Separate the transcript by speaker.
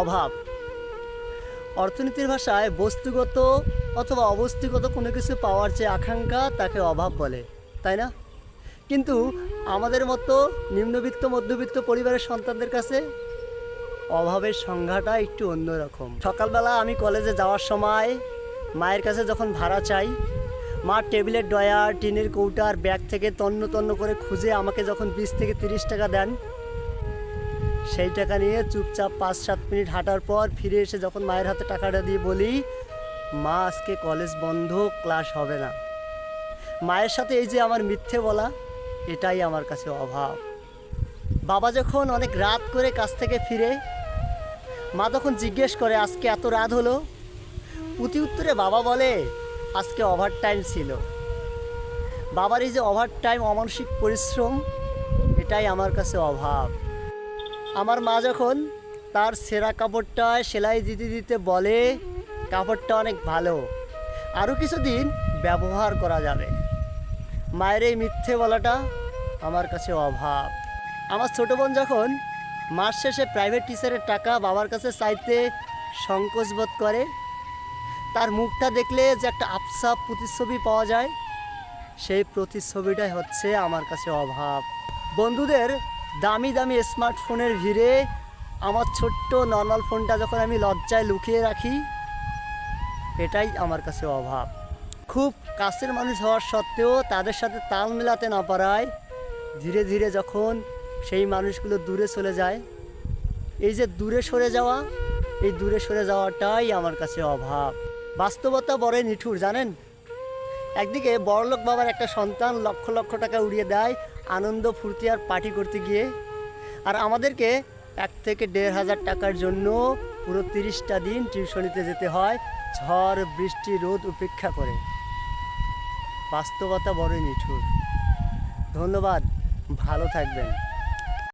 Speaker 1: অভাব। অর্থনীতির ভাষায় বস্তুগত অথবা অবস্তুগত কোনো কিছু পাওয়ার যে আকাঙ্ক্ষা, তাকে অভাব বলে, তাই না? কিন্তু আমাদের মতো নিম্নবিত্ত, মধ্যবিত্ত পরিবারের সন্তানদের কাছে অভাবের সংজ্ঞাটা একটু অন্যরকম। সকালবেলা আমি কলেজে যাওয়ার সময় মায়ের কাছে যখন ভাড়া চাই, মা টেবিলের ডয়ার টিনের কৌটার, ব্যাগ থেকে তন্ন তন্ন করে খুঁজে আমাকে যখন বিশ থেকে তিরিশ টাকা দেন সেই টাকা নিয়ে চুপচাপ পাঁচ সাত মিনিট হাঁটার পর ফিরে এসে যখন মায়ের হাতে টাকাটা দিয়ে বলি, মা, আজকে কলেজ বন্ধ, ক্লাস হবে না। মায়ের সাথে এই যে আমার মিথ্যে বলা, এটাই আমার কাছে অভাব। বাবা যখন অনেক রাত করে কাজ থেকে ফিরে, মা তখন জিজ্ঞেস করে, আজকে এত রাত হলো? প্রতি উত্তরে বাবা বলে, আজকে ওভার টাইম ছিল। বাবার এই যে ওভার টাইম অমানসিক পরিশ্রম, এটাই আমার কাছে অভাব। আমার মা যখন তার সেরা কাপড়টায় সেলাই দিতে দিতে বলে, কাপড়টা অনেক ভালো। আরও কিছুদিন ব্যবহার করা যাবে। মায়ের এই মিথ্যে বলাটা আমার কাছে অভাব। আমার ছোটো বোন যখন মাস শেষে প্রাইভেট টিচারের টাকা বাবার কাছে চাইতে সংকোচ বোধ করে, তার মুখটা দেখলে যে একটা আফসাব প্রতিচ্ছবি পাওয়া যায়, সেই প্রতিচ্ছবিটাই হচ্ছে আমার কাছে অভাব। বন্ধুদের দামি দামি স্মার্টফোনের ভিড়ে আমার ছোট্ট নর্মাল ফোনটা যখন আমি লজ্জায় লুকিয়ে রাখি, এটাই আমার কাছে অভাব। খুব কাছের মানুষ হওয়ার সত্ত্বেও তাদের সাথে তাল মেলাতে না পারায় ধীরে ধীরে যখন সেই মানুষগুলো দূরে চলে যায়, এই যে দূরে সরে যাওয়া, এই দূরে সরে যাওয়াটাই আমার কাছে অভাব। বাস্তবতা বড়ই নিঠুর, জানেন? একদিকে বড়লোক বাবার একটা সন্তান লক্ষ লক্ষ টাকা উড়িয়ে দেয় আনন্দ, ফুর্তি আর পার্টি করতে গিয়ে। আর আমাদেরকে এক থেকে দেড় হাজার টাকার জন্য পুরো তিরিশটা দিন টিউশনিতে যেতে হয়, ঝড়, বৃষ্টি, রোদ উপেক্ষা করে। বাস্তবতা বড়ই নিঠুর। ধন্যবাদ, ভালো থাকবেন।